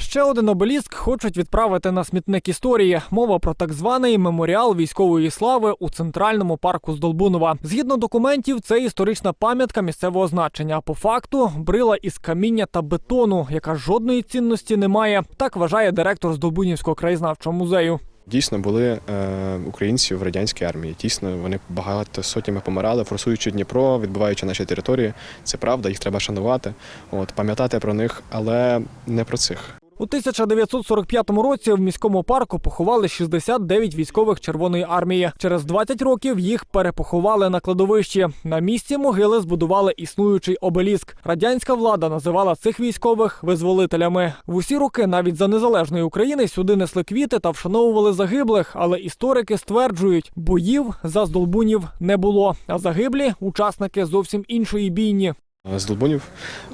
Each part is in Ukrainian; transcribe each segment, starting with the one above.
Ще один обеліск хочуть відправити на смітник історії. Мова про так званий меморіал військової слави у центральному парку Здолбунова. Згідно документів, це історична пам'ятка місцевого значення. По факту брила із каміння та бетону, яка жодної цінності не має. Так вважає директор Здолбунівського краєзнавчого музею. Дійсно були е, українці в радянській армії. Дійсно, вони багато сотнями помирали, форсуючи Дніпро, відбиваючи наші території. Це правда, їх треба шанувати, от пам'ятати про них, але не про цих. У 1945 році в міському парку поховали 69 військових Червоної армії. Через 20 років їх перепоховали на кладовищі. На місці могили збудували існуючий обеліск. Радянська влада називала цих військових визволителями. В усі роки навіть за незалежної України сюди несли квіти та вшановували загиблих. Але історики стверджують, боїв за здолбунів не було. А загиблі учасники зовсім іншої бійні. З Долбунів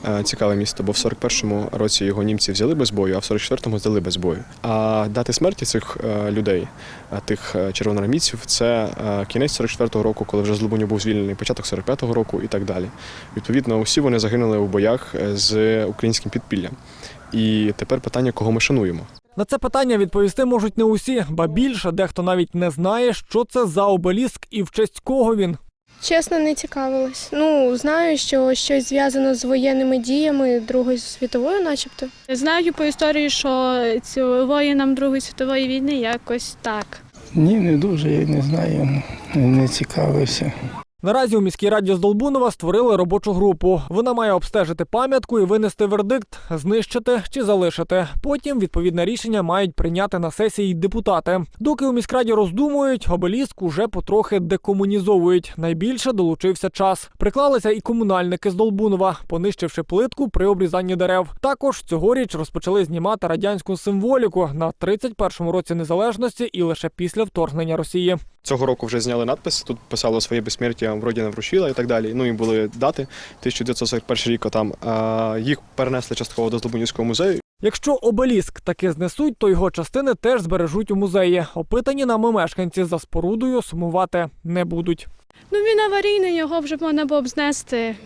е, цікаве місто, бо в 41-му році його німці взяли без бою, а в 44-му здали без бою. А дати смерті цих е, людей, е, тих червоноармійців, це кінець 44-го року, коли вже з Долбунів був звільнений, початок 45-го року і так далі. Відповідно, усі вони загинули у боях з українським підпіллям. І тепер питання, кого ми шануємо. На це питання відповісти можуть не усі, ба більше дехто навіть не знає, що це за обеліск і в честь кого він. Чесно, не цікавилась. Ну, знаю, що щось зв'язано з воєнними діями Другої світової, начебто. Знаю по історії, що цю воїнам Другої світової війни якось так. Ні, не дуже, я не знаю, не цікавився. Наразі у міській раді з Долбунова створили робочу групу. Вона має обстежити пам'ятку і винести вердикт, знищити чи залишити. Потім відповідне рішення мають прийняти на сесії депутати. Доки у міськраді роздумують, обеліск уже потрохи декомунізовують. Найбільше долучився час. Приклалися і комунальники з Долбунова, понищивши плитку при обрізанні дерев. Також цьогоріч розпочали знімати радянську символіку на 31-му році незалежності і лише після вторгнення Росії. Цього року вже зняли надпис. Тут писало своє безсмертя Родина вручила і так далі. Ну і були дати 1941 рік. Там а, їх перенесли частково до Здолбунівського музею. Якщо обеліск таки знесуть, то його частини теж збережуть у музеї. Опитані нами мешканці за спорудою сумувати не будуть. Ну він аварійний, його вже можна було б знести.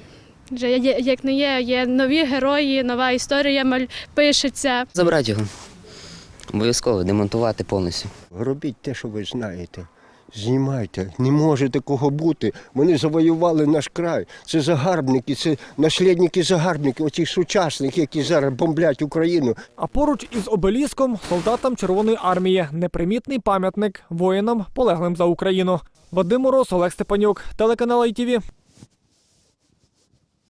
Вже є- як не є, є нові герої, нова історія маль пишеться. Забрати його. Обов'язково демонтувати повністю. Робіть те, що ви знаєте. Знімайте, не може такого бути. Вони завоювали наш край. Це загарбники, це наслідники загарбників, оці сучасних, які зараз бомблять Україну. А поруч із обеліском солдатам Червоної армії непримітний пам'ятник воїнам, полеглим за Україну. Вадим Мороз, Олег Степанюк, телеканал ITV.